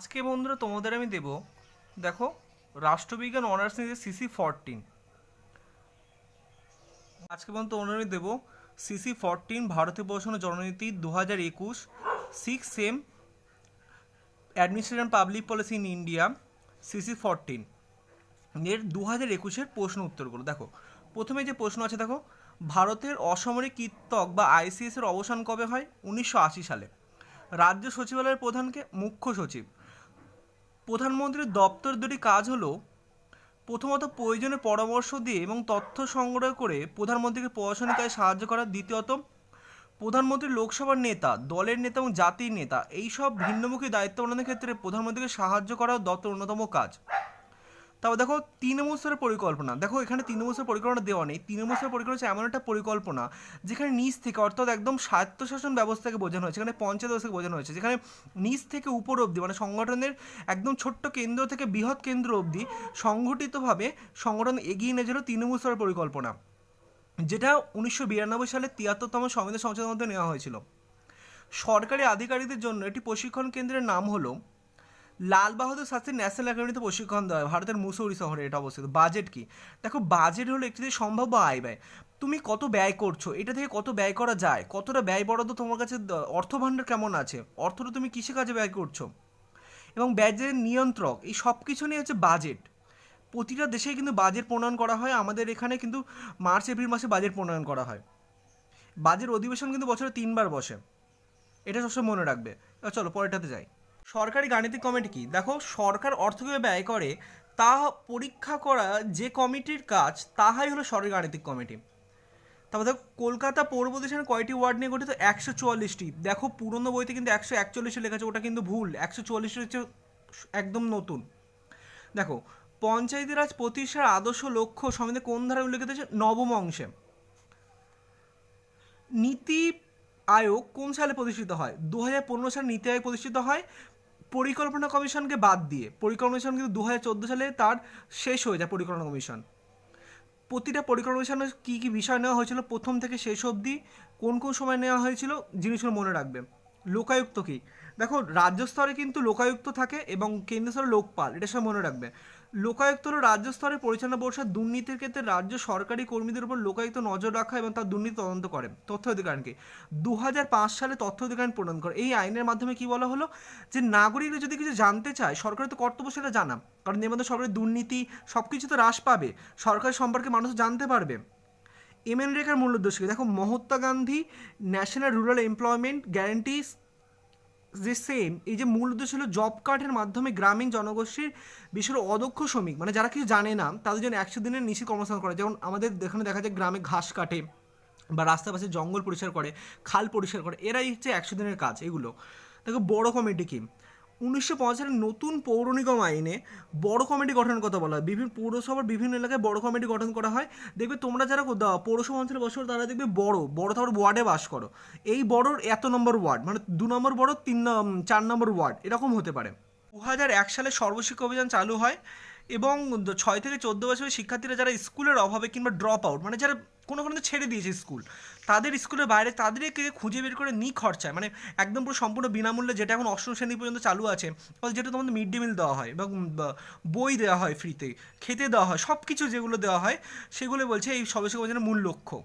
আজকে বন্ধুরা তোমাদের আমি দেব, দেখো, রাষ্ট্রবিজ্ঞান অনার্স নিয়ে সিসি ফরটিন। আজকে বন্ধু তোমাদের আমি দেবো, সিসি ফরটিন ভারতীয় প্রশাসন জননীতি দু হাজার একুশ six sem administration public policy in India CC fourteen. এর দু হাজার একুশের প্রশ্ন উত্তরগুলো, দেখো, প্রথমে যে প্রশ্ন আছে, দেখো, ভারতের অসামরিক কীর্তক বা আইসিএস এর অবসান কবে হয়? উনিশশো আশি সালে। রাজ্য সচিবালয়ের প্রধানকে মুখ্য সচিব। প্রধানমন্ত্রীর দপ্তর দুটি কাজ হলো প্রথমত প্রয়োজনে পরামর্শ দিয়ে এবং তথ্য সংগ্রহ করে প্রধানমন্ত্রীকে প্রশাসনিক কাজে সাহায্য করা। দ্বিতীয়ত, প্রধানমন্ত্রী লোকসভার নেতা, দলের নেতা এবং জাতির নেতা, এইসব ভিন্নমুখী দায়িত্ব পালনের ক্ষেত্রে প্রধানমন্ত্রীকে সাহায্য করা দপ্তর অন্যতম কাজ। তারপর দেখো তৃণমূল স্তরের পরিকল্পনা। দেখো এখানে তৃণমূল স্তরের পরিকল্পনা দেওয়া নেই। তৃণমূল স্তরের পরিকল্পনা হচ্ছে এমন একটা পরিকল্পনা যেখানে নিচ থেকে অর্থাৎ একদম স্বায়ত্তশাসন ব্যবস্থাকে বোঝানো হয়েছে এখানে পঞ্চায়েত ব্যবস্থাকে বোঝানো হয়েছে, যেখানে নিচ থেকে উপর অবধি মানে সংগঠনের একদম ছোট্ট কেন্দ্র থেকে বৃহৎ কেন্দ্র অবধি সংগঠিতভাবে সংগঠন এগিয়ে নিয়ে যেল তৃণমূল স্তরের পরিকল্পনা, যেটা উনিশশো বিরানব্বই সালে তিয়াত্তরতম সংবিধান সংশোধনের মধ্যে নেওয়া হয়েছিল। সরকারি আধিকারিকদের জন্য একটি প্রশিক্ষণ কেন্দ্রের নাম হলো লাল বাহাদুর শাস্ত্রী ন্যাশনাল একাডেমিতে প্রশিক্ষণ দেওয়া হয়। ভারতের মুসৌরি শহরে এটা অবস্থিত। বাজেট কি? দেখো, বাজেট হলো একটি সম্ভাব্য আয় ব্যয়। তুমি কত ব্যয় করছ? এটা থেকে কত ব্যয় করা যায়? কতটা ব্যয় বরাদ্দ তোমার কাছে অর্থ ভাণ্ডার কেমন আছে? অর্থটা তুমি কিসে কাজে ব্যয় করছ? এবং ব্যয়ের নিয়ন্ত্রক, এই সব কিছু নিয়ে হচ্ছে বাজেট। প্রতিটা দেশেই কিন্তু বাজেট প্রণয়ন করা হয়। আমাদের এখানে কিন্তু মার্চ, এপ্রিল মাসে বাজেট প্রণয়ন করা হয়। বাজেট অধিবেশন কিন্তু বছরে তিনবার বসে। এটা সবসময় মনে রাখবে। চলো, পরেরটাতে যাই। সরকারি গাণিতিক কমিটি কি? দেখো, সরকার অর্থ কীভাবে ব্যয় করে, তা পরীক্ষা করা যে কমিটির কাজ, তাহাই হলো সরকারি গাণিতিক কমিটি। তারপর দেখো, কলকাতা পৌর প্রদেশের কয়টি ওয়ার্ড নিয়ে গঠিত? একশো চুয়াল্লিশটি। দেখো, পুরনো বইতে কিন্তু একশো একচল্লিশে লেখা আছে, ওটা কিন্তু ভুল। একশো চুয়াল্লিশ হচ্ছে একদম নতুন। দেখো, পঞ্চায়েতি রাজ প্রতিষ্ঠার আদর্শ লক্ষ্য সমিতি কোন ধারায় উল্লেখিত আছে? নবম অংশে। নীতি আয়োগ কোন সালে প্রতিষ্ঠিত হয়? দু হাজার পনেরো সালে নীতি আয়োগ প্রতিষ্ঠিত হয়। পরিকল্পনা কমিশনকে বাদ দিয়ে, পরিকল্পনা কমিশন কিন্তু দু হাজার চোদ্দ সালে তার শেষ হয়ে যায় পরিকল্পনা কমিশন। প্রতিটা পরিকল্পনা কমিশনে কী কী বিষয় নেওয়া হয়েছিল, প্রথম থেকে শেষ অবধি কোন কোন সময় নেওয়া হয়েছিল, জিনিসগুলো মনে রাখবে। লোকায়ুক্ত কী? দেখো, রাজ্য স্তরে কিন্তু লোকায়ুক্ত থাকে এবং কেন্দ্র স্তরে লোকপাল, এটা সব মনে রাখবে। লোকায়ুক্ত হলো রাজ্য স্তরে পরিচালনা পরিষদ দুর্নীতির ক্ষেত্রে রাজ্য সরকারি কর্মীদের উপর লোকায়ুক্ত নজর রাখা এবং তার দুর্নীতি তদন্ত করে। তথ্য অধিকারকে। দু হাজার পাঁচ সালে তথ্য অধিকার প্রণয়ন করে। এই আইনের মাধ্যমে কি বলা হলো? যে নাগরিকরা যদি কিছু জানতে চায়, সরকারের তো কর্তব্য সেটা জানা। কারণ এর মধ্যে সরকারের দুর্নীতি সব কিছু তো হ্রাস পাবে। সরকার সম্পর্কে মানুষ জানতে পারবে। এমএন রেখার মূল উদ্দেশ্য? দেখো, Mahatma Gandhi national rural employment guarantee যে সেম এই যে মূল উদ্দেশ্য হলো জব কার্ডের মাধ্যমে গ্রামীণ জনগোষ্ঠীর বিশেষ অদক্ষ শ্রমিক মানে যারা কিছু জানে না, তাদের জন্য একশো দিনের নিচে কর্মসংস্থান করে। যেমন আমাদের এখানে দেখা যায় গ্রামে ঘাস কাটে বা রাস্তার পাশে জঙ্গল পরিষ্কার করে, খাল পরিষ্কার করে, এরাই হচ্ছে একশো দিনের কাজ এগুলো। দেখো, বড়ো কমিটি কি? উনিশশো পঞ্চাশের নতুন পৌর নিগম আইনে বড় কমিটি গঠনের কথা বলা হয়। বিভিন্ন পৌরসভার বিভিন্ন এলাকায় বড় কমিটি গঠন করা হয়। দেখবে তোমরা যারা পৌরসভা অঞ্চলে বসো তারা দেখবে বড় বড় তোমার ওয়ার্ডে বাস করো। এই বড়োর এত নম্বর ওয়ার্ড মানে দু নম্বর বড়, তিন চার নম্বর ওয়ার্ড, এরকম হতে পারে। দু হাজার এক সালে সর্বশিক্ষা অভিযান চালু হয় এবং ছয় থেকে চোদ্দ বছরের শিক্ষার্থীরা যারা স্কুলের অভাবে কিংবা ড্রপ আউট মানে যারা কোনো কোনো ছেড়ে দিয়েছে স্কুল, তাদের স্কুলের বাইরে তাদেরকে খুঁজে বের করে নি খরচায় মানে একদম পুরো সম্পূর্ণ বিনামূল্যে যেটা এখন অষ্টম শ্রেণি পর্যন্ত চালু আছে যেটা তোমাদের মিড ডে মিল দেওয়া হয় এবং বই দেওয়া হয় ফ্রিতে খেতে দেওয়া হয় সব কিছু যেগুলো দেওয়া হয়, সেগুলো বলছে এই সর্বশিক্ষা অভিযানের মূল লক্ষ্য।